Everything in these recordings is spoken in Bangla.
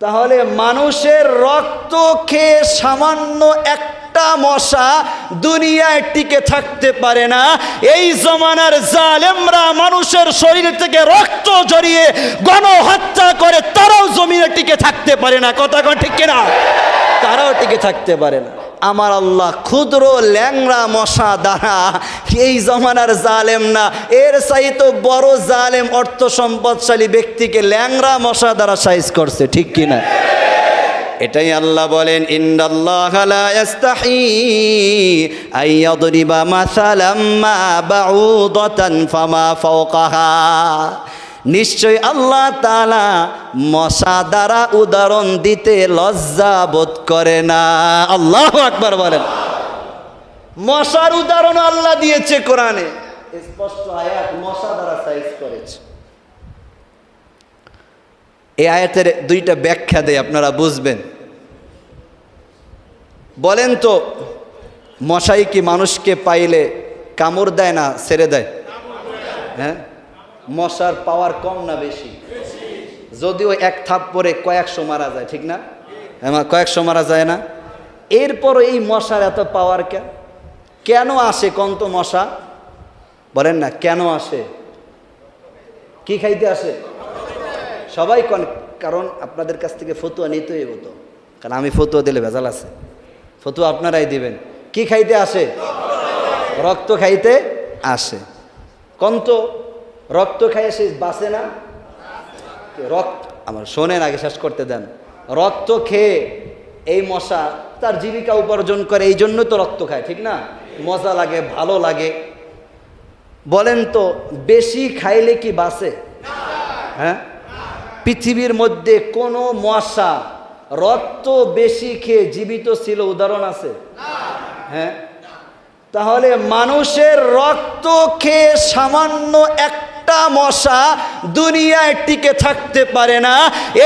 তাহলে মানুষের রক্ত খেয়ে সামান্য একটা মশা দুনিয়ায় টিকে থাকতে পারে না। এই জমানার জালেমরা মানুষের শরীর থেকে রক্ত জড়িয়ে গণহত্যা করে তারাও জমিনে টিকে থাকতে পারে না। কথা ঠিক কিনা? তারাও টিকে থাকতে পারে না। আমার আল্লাহ ক্ষুদ্র ল্যাংরা মশা দ্বারা এই জমানার জালেম না। এর চাইতো বড় জালেম অর্থ সম্পদশালী ব্যক্তিকে ল্যাংরা মশা দ্বারা সাইজ করছে, ঠিক কিনা? এটাই আল্লাহ বলেন ইন্দাল্লাহ নিশ্চয় আল্লাহ তালা মশা দ্বারা উদাহরণ দিতে লজ্জা বোধ করে না। আল্লাহ আকবার বলেন। মশার উদাহরণ আল্লাহ দিয়েছে কোরআনে। স্পষ্ট আয়াত মশা দ্বারা সাইজ করেছে। এই আয়াতের দুইটা ব্যাখ্যা দেয় আপনারা বুঝবেন। বলেন তো, মশাই কি মানুষকে পাইলে কামড় দেয় না ছেড়ে দেয়? হ্যাঁ? মশার পাওয়ার কম না বেশি? যদিও এক থাপ পরে কয়েকশো মারা যায়, ঠিক না? হ্যাঁ কয়েকশো মারা যায় না? এরপরও এই মশার এত পাওয়ার কেন কেন আসে কন্ত মশা? বলেন না, কেন আসে? কি খাইতে আসে? সবাই কন, কারণ আপনাদের কাছ থেকে ফতুয়া নিতেই হতো কারণ আমি ফতুয়া দিলে ভেজাল আছে। ফতুয়া আপনারাই দিবেন। কি খাইতে আসে? রক্ত খাইতে আসে। কন্ত রক্ত খাইয়ে সে বাঁচে না? রক্ত? আমার শোনেন, আগে শেষ করতে দেন। রক্ত খেয়ে এই মশা তার জীবিকা উপার্জন করে, এই জন্য তো রক্ত খায়, ঠিক না? মজা লাগে, ভালো লাগে। বলেন তো, বেশি খাইলে কি বাঁচে? হ্যাঁ? পৃথিবীর মধ্যে কোনো মশা রক্ত বেশি খেয়ে জীবিত ছিল, উদাহরণ আছে? হ্যাঁ? তাহলে মানুষের রক্ত খেয়ে সামান্য একটা মশা দুনিয়ায় টিকে থাকতে পারে না।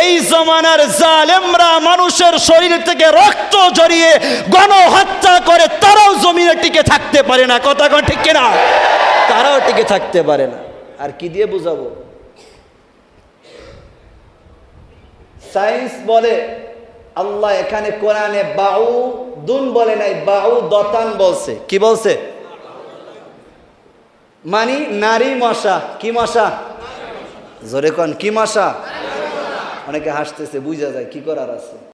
এই জমানার জালেমরা মানুষের শরীর থেকে রক্ত জড়িয়ে গণহত্যা করে তারাও জমিনে টিকে থাকতে পারে না। কথা কথা ঠিক কিনা? তারাও টিকে থাকতে পারে না। আর কি দিয়ে বুঝাবো? সায়েন্স বলে, আল্লাহ এখানে কোরআনে বাউ দুন বলে নাই বাউ দতান বলছে। কি বলছে? মানি নারী মশা কি মশা? জোরে কন কি মশা? অনেকে হাসতেছে বুঝা যায় কি করার আছে?